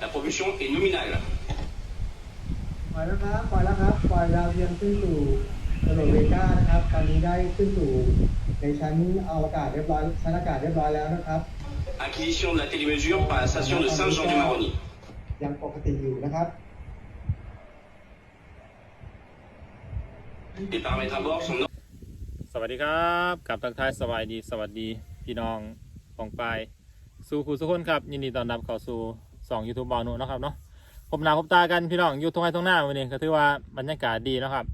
La propulsion est nominale. ปล่อยแล้วครับปล่อยแล้วครับปล่อยดาวเทียมขึ้นสู่ถนนเวก้านะครับตอนนี้ได้ขึ้นสู่ในชั้นอวกาศเรียบร้อยชั้นอากาศเรียบร้อยแล้วนะครับ Acquisition de la télémesure par la station de Saint-Jean-du-Maroni. ยังปกติอยู่นะครับ Les paramètres à bord sont สวัสดีครับกับทักทายสวัสดี สวัสดี พี่น้องของปลาย สู่ครูสุกคนครับ ยินดีต้อนรับเข้าสู่ สองยูทูบบอลนูนเนะครับเนาะผมหน้าพบตากันพี่น้องอยู่ตรงไหนตรงหน้าวันนี้ก็ถือว่าบรรยากาศดีนะครับ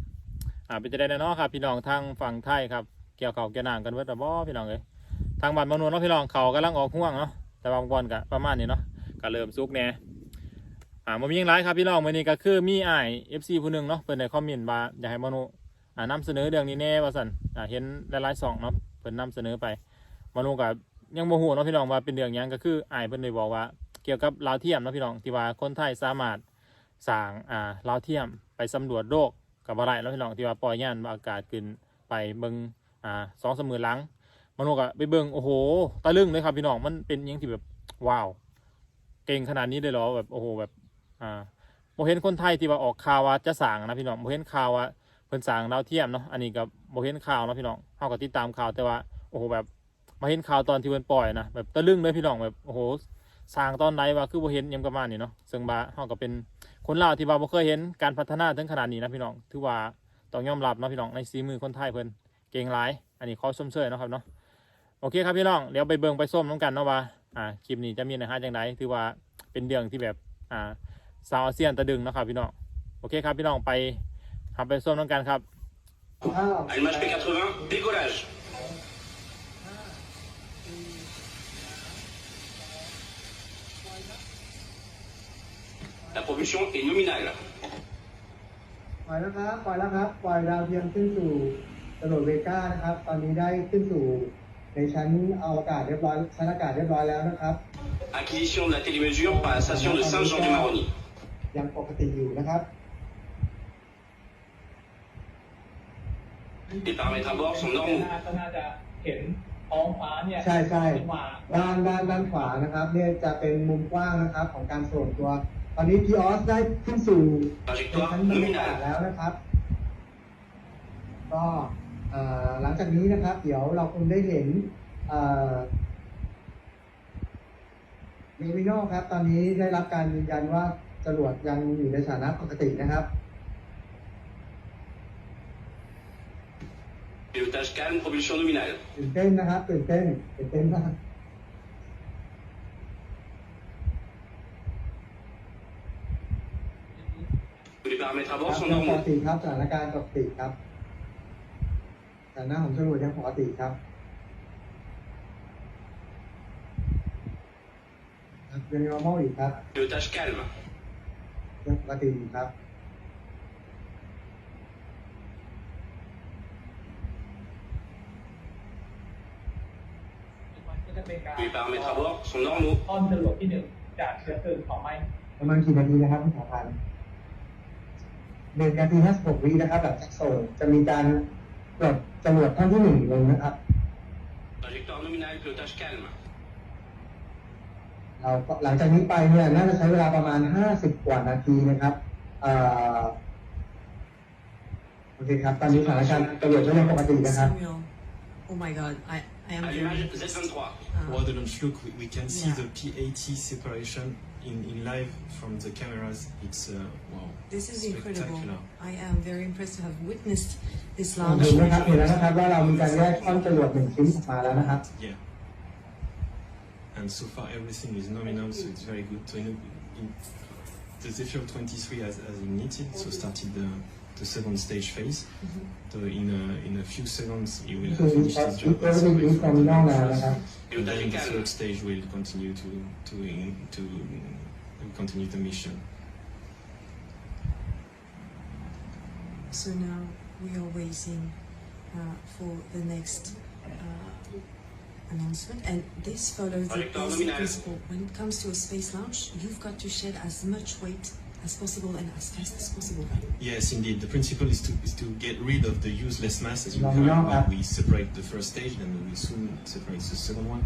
อ่าเป็นจะได้เนาะครับ พี่น้องทางฝั่งไทยครับเกี่ยวเขาเกี่ยวนางกันเวิร์ดบ่พี่น้องเลยทางบ้านบอลนูนเนาะพี่น้องเขากำลังออกห่วงเนาะแต่บางบอลก็ประมาณนี้เนาะก็เริ่มซุกแน่อ่ามันมีอย่างไรครับพี่น้องวันนี้ก็คือมีไอเอฟซีผู้หนึ่งเนาะเปิดในคอมเมนต์ว่าอยากให้มนุอ่านำเสนอเรื่องนี้แน่ว่าสันอ่าเห็นหลายๆสองเนาะเพิ่นนำเสนอไปมาลงกับยังโมโหเนาะพี่น้องว่าเป็นเรื่องยังก็คืออายเพิ่นเลยบอกว่า เกี่ยวกับลาวเทียมนะพี่น้องที่ว่าคนไทยสามารถสร้างอ่าลาวเทียมไปสำรวจโลกกับอะไรเนาะพี่น้องที่ว่าปล่อยยานอากาศขึ้นไปเบิงอ่าสองสามมือหลังมาลงกับไปเบิงโอ้โหตะลึงเลยครับพี่น้องมันเป็นยังที่แบบว้าวเก่งขนาดนี้เลยเหรอแบบโอ้โหแบบอ่าโมเห็นคนไทยที่ว่าออกข่าวว่าจะสั่งนะพี่น้องโมเห็นข่าวว่าเพิ่นสร้างดาวเทียมเนาะอันนี้ก็บ่เห็นข่าวเนาะพี่น้องเฮาก็ติดตามข่าวแต่ว่าโอ้โหแบบมาเห็นข่าวตอนที่เพิ่นปล่อยนะแบบตะลึงเลยพี่น้องแบบโอ้โห สร้างตอนไหนว่าคือบ่เห็นยังประมาณนี้เนาะซึ่งบาเฮาก็เป็นคนลาวที่ว่าบ่เคยเห็นการพัฒนาถึงขนาดนี้นะพี่น้องถือว่าต้องยอมรับเนาะพี่น้องในฝีมือคนไทยเพิ่นเก่งหลาย อันนี้ขอชมเชยเนาะครับเนาะโอเคครับพี่น้องเดี๋ยวไปเบิ่งไปส้มน้ำกันเนาะว่าอ่าคลิปนี้จะมีเนื้อหาจังไดถือว่าเป็นเรื่องที่แบบอ่าสาวอาเซียนตะดึงเนาะครับพี่น้องโอเคครับพี่น้องไปทำไปส้มน้ำกันครับอ้าว allumage P80, décollage. La propulsion est nominale. ปล่อยแล้วครับปล่อยแล้วครับปล่อยดาวเทียมขึ้นสู่ถนนเวก้านะครับ ตอนนี้ได้ขึ้นสู่ในชั้นอวกาศเรียบร้อยชั้นอากาศเรียบร้อยแล้วนะครับ Acquisition de la télémesure par la station de Saint-Jean-du-Maroni. ยังปกติอยู่นะครับ Les paramètres à bord sont normaux. ก็น่าจะเห็นท้องฟ้าเนี่ยใช่ใช่ ขึ้นมา ด้านด้านด้านขวานะครับ เนี่ยจะเป็นมุมกว้างนะครับของการสวมตัว ตอนนี้พีออสได้ขึ้นสู่ใน Trajectoire ชั้นบรรยากาศ nominale. แล้วนะครับ ก็เอ่อหลังจากนี้นะครับ เดี๋ยวเราคงได้เห็นเอ่อเมมิโนครับ ตอนนี้ได้รับการยืนยันว่าจรวดยังอยู่ในสถานะปกตินะครับ Pilotage calme, propulsion nominale. ตื่นเต้นนะครับตื่นเต้นตื่นเต้นมาก Tous les paramètres à ค bord รับ sont ยังปก normaux. ติครับสถานการณ์ปกติครับสถานะของจรวดยังปกติครับครับยัง normal อยู่ครับ Pilotage calme. ยังปกติอยู่ครับมันก็จะเป็นการ Tous les paramètres à bord sont normaux. ต้นจรวดที่หนึ่งจากเชื้อเพลิงเผาไหม้ประมาณกี่นาทีนะครับคุณสาพันธ์ หนึ่งนาทีห้าสิบหกวินะครับแบบแจ็คโซนจะมีการกดจรวดท่านที่หนึ่งลงนะครับ Trajectoire nominale, pilotage calme. เราก็หลังจากนี้ไปเนี่ยน่าจะใช้เวลาประมาณห้าสิบกว่านาทีนะครับเอ่อโอเคครับตอนนี้สถานการณ์จรวดก็ยังปกตินะครับ Samuel. Oh my god, I, I am very Allumage impressed. Z23. Uh, While the launch look, we, we can see Yeah. the P80 separation in, in live from the cameras. It's uh, wow. this is incredible. spectacular. I am very impressed to have witnessed this เห็ launch. นนะครับเห็นแล้วนะครับว่าเรามีการแยกท่อนจรวดหนึ่งชิ้นออกมาแล้วนะครับ Yeah. And so far everything is nominal, so it's very good. So in, in, the Zephyr 23 has, has ignited, so started the, the second stage phase. So in a, in a few seconds, it will คือ finish this อีก job. เอ and เวอ so ร์ we'll ลิงคอมมินอลแล้วนะครับ And Pilotage then the calme. third stage will continue to to to will continue the mission. So now we are waiting uh, for the next uh, announcement, and this follows the Trajectoire basic nominale. principle. When it comes to a space launch, you've got to shed as much weight as possible and as fast as possible. Right? Yes, indeed. The principle is to is to get rid of the useless mass as you No, can. no, uh, we separate the first stage, then we soon separate the second one,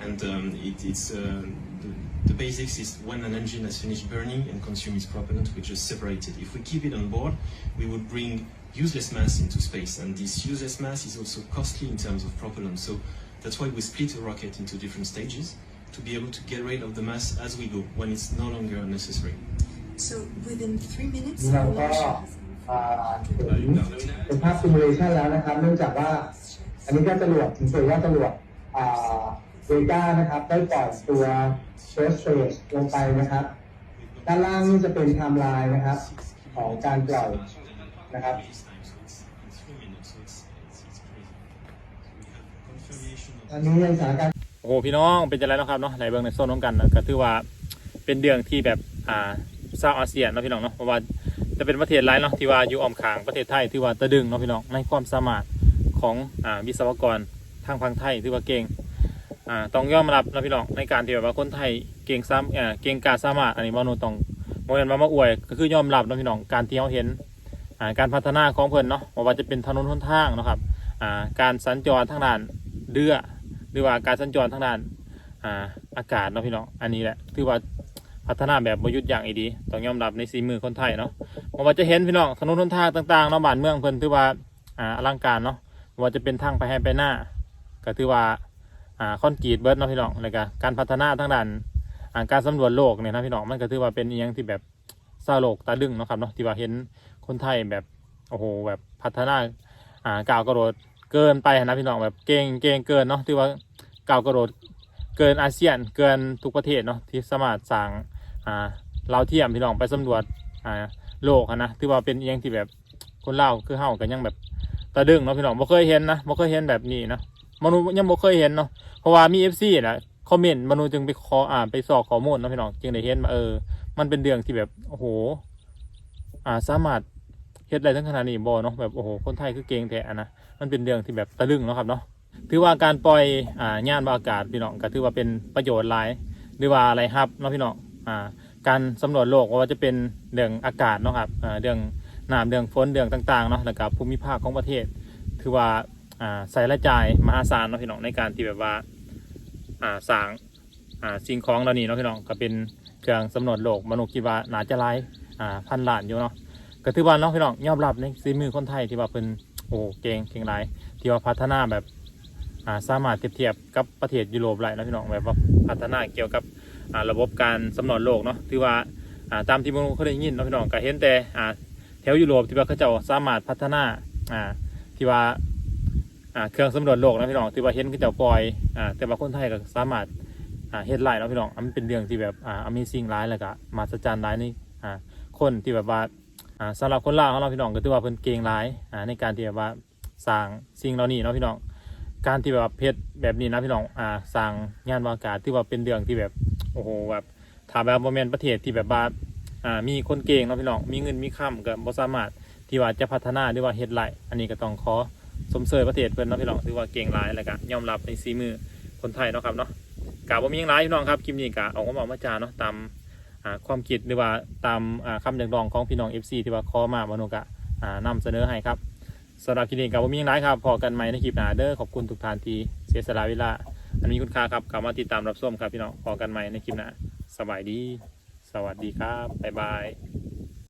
and um, it, it's uh, the, the basics is when an engine has finished burning and consumed its propellant, we just separate it. If we keep it on board, we would bring useless mass into space, and this useless mass is also costly in terms of propellant. So that's why we split a rocket into different stages to be able to get rid of the mass as we go when it's no longer necessary. So within three minutes, เรา how ก็ much? อ่าเห็นเป็นภาพซิมูเลชันแล้วนะครับ เนื่องจากว่า อันนี้ก็จรวดถึงเผยว่าจรวดอ่าเวก้านะครับ ได้ปล่อยตัวเชสเฟสลงไปนะครับ ด้านล่างนี่จะเป็นไทม์ไลน์นะครับ ของการปล่อยนะครับ This time, so it's in three minutes, so it's, it's, it's crazy. So we have confirmation of ตอนนี้ในสถานการณ์ โอ้โหพี่น้องเป็นจะไรเนาะครับเนาะในเบื้องในโซนน้องกันนะก็ถือว่าเป็นเดืองที่แบบอ่า ซาวอาเซียนเนาะพี่น้องเนาะเพราะว่าจะเป็นประเทศไรเนาะที่ว่าอยู่อ้อมขางประเทศไทยที่ว่าตะดึงเนาะพี่น้องในความสามารถของอ่าวิศวกรทางฝั่งไทยที่ว่าเก่งอ่าต้องยอมรับนะพี่น้องในการที่แบบว่าคนไทยเก่งซ้ำอ่าเก่งกาสามารถอันนี้มโนต้องโมเมนมามาอวย ก็คือยอมรับนะพี่น้องการที่เราเห็นอ่าการพัฒนาของเพิ่นเนาะว่าว่าจะเป็นถนนหนทางนะครับอ่าการสัญจรทางด้านเรือหรือว่าการสัญจรทางด้านอ่าอากาศเนาะพี่น้องอันนี้แหละถือว่า พัฒนาแบบบรยุทธ์อย่างอีดีต้องยอมรับในสีมือคนไทยเนาะบ่ว่าจะเห็นพี่น้องถนนหนทางต่างๆเนาะบ้านเมืองเพิ่นถือว่าอ่าอลังการเนาะว่าจะเป็นทางไปให้ไปหน้า ก็ถือว่าอ่าคอนกรีตเบิร์ดเนาะพี่น้องแล้วก็การพัฒนาทางด้านการสำรวจโลกเนี่ยนะพี่น้องมันก็ถือว่าเป็นอหยังที่แบบซาโลกตาดึงเนาะครับเนาะที่ว่าเห็นคนไทยแบบโอ้โหแบบพัฒนาอ่าก้าวกระโดดเกินไปนะพี่น้องแบบเก่งเก่งเกินเนาะที่ว่าก้าวกระโดดเกินอาเซียนเกินทุกประเทศเนาะที่สามารถสั่ง อ่าเราเทียมพี่น้องไปสำรวจอ่าโลกนะถือว่าเป็นอหยังที่แบบคนเล่าคือเฮากันยังแบบตะดึงเนาะพี่น้องบ่เคยเห็นนะบ่เคยเห็นแบบนี้นะมนุษย์ยังบ่เคยเห็นเนาะเพราะว่ามี FC นะคอมเมนต์มนุษย์จึงไปขออ่าไปสอบข้อมูลเนาะพี่น้องจึงได้เห็นว่าเออ มันเป็นเรื่องที่แบบโอ้โห อ่าสามารถเฮ็ดได้ทั้งขนาดนี้บ่เนาะแบบโอ้โหคนไทยคือเก่งแท้นะมันเป็นเรื่องที่แบบตะลึงเนาะครับเนาะถือว่าการปล่อยอ่าย่านบรรยากาศพี่น้องก็ถือว่าเป็นประโยชน์หลายหรือว่าอะไรครับเนาะพี่น้อง การสำรวจโลกว่าจะเป็นเรื่องอากาศเนาะครับเรื่องน้ำเรื่องฝนเรื่องต่างๆเนาะแล้วก็ภูมิภาคของประเทศ ถือว่าอ่าใส่รายจ่ายมหาศาลเนาะพี่น้องในการที่แบบว่าอ่าสร้างอ่าสิ่งของเหล่านี้เนาะพี่น้องก็เป็นเครื่องสำรวจโลกมนุษย์คิดว่าหนาจะหลายอ่าพันล้านอยู่เนาะก็ถือว่าเนาะพี่น้องยอมรับในฝีมือคนไทยที่ว่าเป็นโอ้เก่งเก่งหลายที่ว่าพัฒนาแบบสามารถเทียบเทียบกับประเทศยุโรปได้นะพี่น้องแบบว่าพัฒนาเกี่ยวกับ ระบบการสำรวจโลกเนาะถือว่าตามที่มนุษย์เขาได้ยินเนาะพี่น้องก็เห็นแต่แถวยุโรปที่ว่าเขาเจ้าสามารถพัฒนาที่ว่าเครื่องสำรวจโลกนะพี่น้องที่ว่าเห็นเขาเจ้าปล่อยแต่ว่าคนไทยก็สามารถเฮ็ดไล่เนาะพี่น้องอันมันเป็นเรื่องที่แบบอ่า Amazing ร้ายแล้วก็มหัศจรรย์ร้ายนอ่คนที่แบบว่าสำหรับคนลาของเราพี่น้องก็ถือว่าเพิ่นเก่งร้ายในการที่แบบว่าสร้างสิ่งเหล่านี้เนาะพี่น้อง การที่แบบเพชรแบบนี้นะพี่น้องอ่าสร้างงานวากาศที่ว่าเป็นเรื่องที่แบบโอ้โหแบบถ้าแบบโมเมนต์ประเทศที่แบบว่าอ่ามีคนเก่งเนาะพี่น้องมีเงินมีคำก็บ่สามารถที่ว่าจะพัฒนาหรือว่าเฮ็ดไรอันนี้ก็ต้องขอสมเสยประเทศเพิ่อนเนาะพี่น้องถือว่าเก่งหลายแล้วก็ยอมรับในฝีมือคนไทยเนาะครับเนาะกะบ่มีหยังหลายพี่น้องครับคลิปนี้กะเอามาบอกมาจาเนาะตามอ่าความคิดหรือว่าตามอ่าคำเรียกร้องของพี่น้อง FC ที่ว่าขอมามโนกะอ่านำเสนอให้ครับ สำหรับคลิปนี้กับผมมีอย่างไรครับพอกันไหมในคลิปหน้าเด้อขอบคุณทุกท่านที่เสียสละเวลา อันมีคุณค่าครับกลับมาติดตามรับชมครับพี่น้องพอกันไหมในคลิปหน้าสบายดี สวัสดีครับบ๊ายบาย